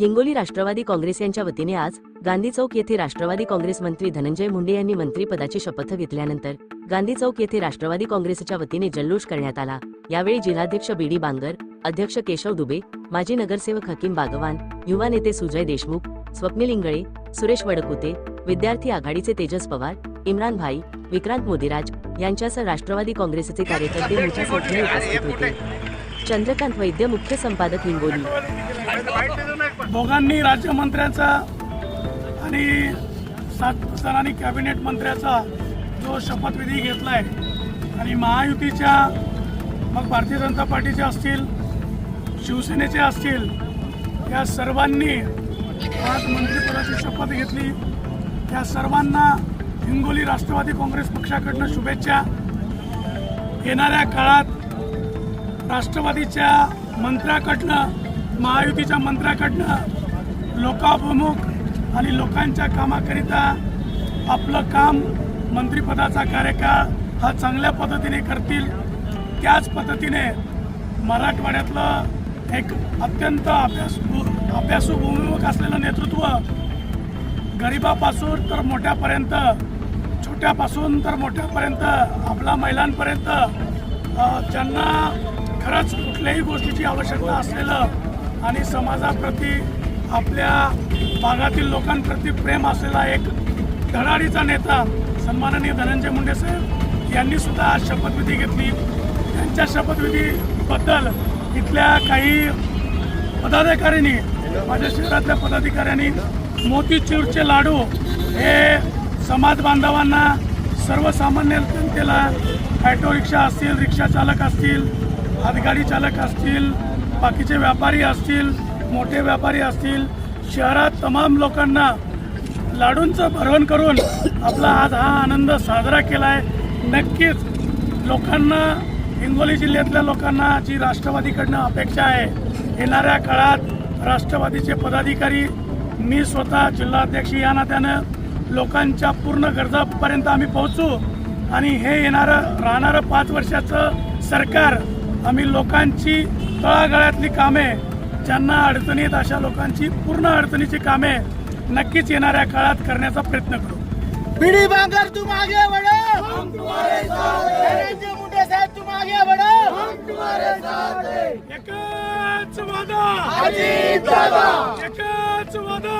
हिंगोली राष्ट्रवादी काँग्रेस यांच्या वतीने आज गांधी चौक येथे राष्ट्रवादी काँग्रेस मंत्री धनंजय मुंडे यांनी मंत्रीपदाची शपथ घेतल्यानंतर गांधी चौक येथे राष्ट्रवादी काँग्रेसच्या वतीने जल्लोष करण्यात आला. यावेळी जिल्हाध्यक्ष बी डी बांगर अध्यक्ष केशव दुबे माजी नगरसेवक हकीम बागवान युवा नेते सुजय देशमुख स्वप्नील इंगळे सुरेश वडकुते विद्यार्थी आघाडीचे तेजस पवार इम्रान भाई विक्रांत मोदीराज यांच्यासह राष्ट्रवादी काँग्रेसचे कार्यकर्ते मोठ्या संख्येने उपस्थित होते. चंद्रकांत वैद्य मुख्य संपादक हिंगोली. दोघांनी राज्यमंत्र्याचा आणि सात जणांनी कॅबिनेट मंत्र्याचा जो शपथविधी घेतलाय आणि महायुतीच्या मग भारतीय जनता पार्टीचे असतील शिवसेनेचे असतील या सर्वांनी आज मंत्रिपदाची शपथ घेतली. या सर्वांना हिंगोली राष्ट्रवादी काँग्रेस पक्षाकडनं शुभेच्छा. येणाऱ्या काळात राष्ट्रवादीच्या मंत्र्याकडनं महायुतीच्या मंत्र्याकडनं लोकाभिमुख आणि लोकांच्या कामाकरिता आपलं काम मंत्रिपदाचा कार्यकाळ हा चांगल्या पद्धतीने करतील त्याच पद्धतीने मराठवाड्यातलं एक अत्यंत अभ्यास अभ्यासू भूमिमुख असलेलं नेतृत्व गरिबापासून तर मोठ्यापर्यंत छोट्यापासून तर मोठ्यापर्यंत आपल्या महिलांपर्यंत ज्यांना खरंच कुठल्याही गोष्टीची आवश्यकता असलेलं आणि समाजाप्रती आपल्या भागातील लोकांप्रती प्रेम असलेला एक धडाडीचा नेता सन्माननीय धनंजय मुंडे साहेब यांनी सुद्धा आज शपथविधी घेतली. त्यांच्या शपथविधीबद्दल इथल्या काही पदाधिकाऱ्यांनी माझ्या शहरातल्या पदाधिकाऱ्यांनी मोतीचूरचे लाडू हे समाज बांधवांना सर्वसामान्य जनतेला ॲटो रिक्षा असतील रिक्षा चालक असतील हातगाडी चालक असतील बाकीचे व्यापारी असतील मोठे व्यापारी असतील शहरात तमाम लोकांना लाडूंचं भरवण करून आपला आज हा आनंद साजरा केला आहे नक्कीच लोकांना हिंगोली जिल्ह्यातल्या लोकांना जी राष्ट्रवादीकडनं अपेक्षा आहे येणाऱ्या काळात राष्ट्रवादीचे पदाधिकारी मी स्वतः जिल्हाध्यक्ष या नात्यानं लोकांच्या पूर्ण गरजापर्यंत आम्ही पोहोचू आणि हे येणारं राहणारं पाच वर्षाचं सरकार आम्ही लोकांची तळागाळातली कामे ज्यांना अडचणीत अशा लोकांची पूर्ण अडचणीची कामे नक्कीच येणाऱ्या काळात करण्याचा प्रयत्न करू. बीडी बांगर साथ धनंजय मुंडे साहब तुम्हारे साथ एकच वादा. एकच वादा.